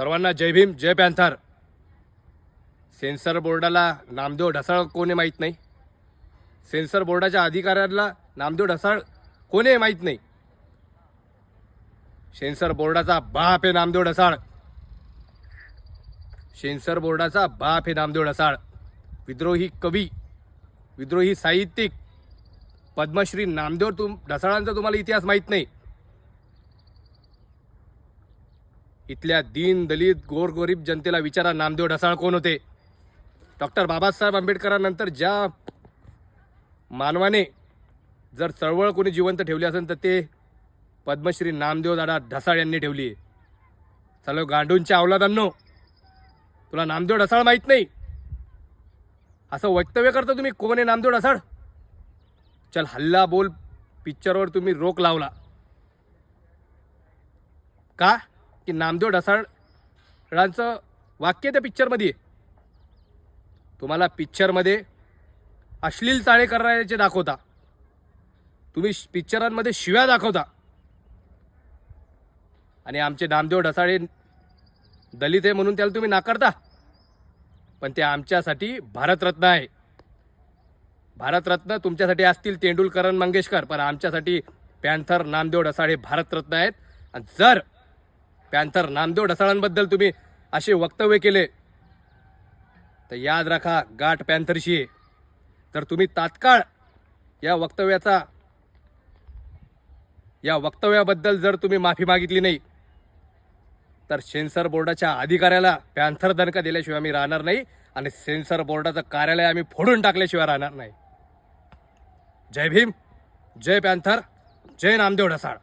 सर्वांना जय भीम जय पॅन्थर. सेन्सर बोर्डाला नामदेव ढसाळ कोणी माहीत नाही. सेन्सर बोर्डाच्या अधिकाऱ्याला नामदेव ढसाळ कोणी माहीत नाही. सेन्सर बोर्डाचा बाप आहे नामदेव ढसाळ. सेन्सर बोर्डाचा बाप आहे नामदेव ढसाळ. विद्रोही कवी विद्रोही साहित्यिक पद्मश्री नामदेव तुम ढसाळांचा तुम्हाला इतिहास माहीत नाही. इथल्या दीन दलित गोरगरीब जनतेला विचारा नामदेव ढसाळ कोण होते? डॉक्टर बाबासाहेब आंबेडकरांनंतर ज्या मानवाने जर चळवळ कोणी जिवंत ठेवली असेल तर ते पद्मश्री नामदेव दादा ढसाळ यांनी ठेवली आहे. चालो गांडूंच्या अवलादांनो तुला नामदेव ढसाळ माहीत नाही. असं वक्तव्य करता तुम्ही? कोण आहे नामदेव ढसाळ? चल हल्ला बोल पिक्चरवर तुम्ही रोक लावला. का? की नामदेव ढसाळांचं वाक्य त्या पिक्चरमध्ये तुम्हाला पिक्चरमध्ये अश्लील चाळे करायचे दाखवता. तुम्ही पिक्चरांमध्ये शिव्या दाखवता. आणि आमचे नामदेव ढसाळे दलित आहे म्हणून त्याला तुम्ही नाकारता. पण ते आमच्यासाठी भारतरत्न आहे. भारतरत्न तुमच्यासाठी असतील तेंडुलकर मंगेशकर पण आमच्यासाठी पॅन्थर नामदेव ढसाळे भारतरत्न आहेत. आणि जर पॅन्थर नामदेव ढसाळांबद्दल तुम्ही असे वक्तव्य केले. तर याद राखा गाठ पॅन्थरशी आहे. तर तुम्ही तात्काळ या वक्तव्याचा या वक्तव्याबद्दल जर तुम्ही माफी मागितली नाही तर सेन्सर बोर्डाच्या अधिकाऱ्याला पॅन्थर दणका दिल्याशिवाय आम्ही राहणार नाही आणि सेन्सर बोर्डाचं कार्यालय आम्ही फोडून टाकल्याशिवाय राहणार नाही. जय भीम जय पॅन्थर जय नामदेव ढसाळ.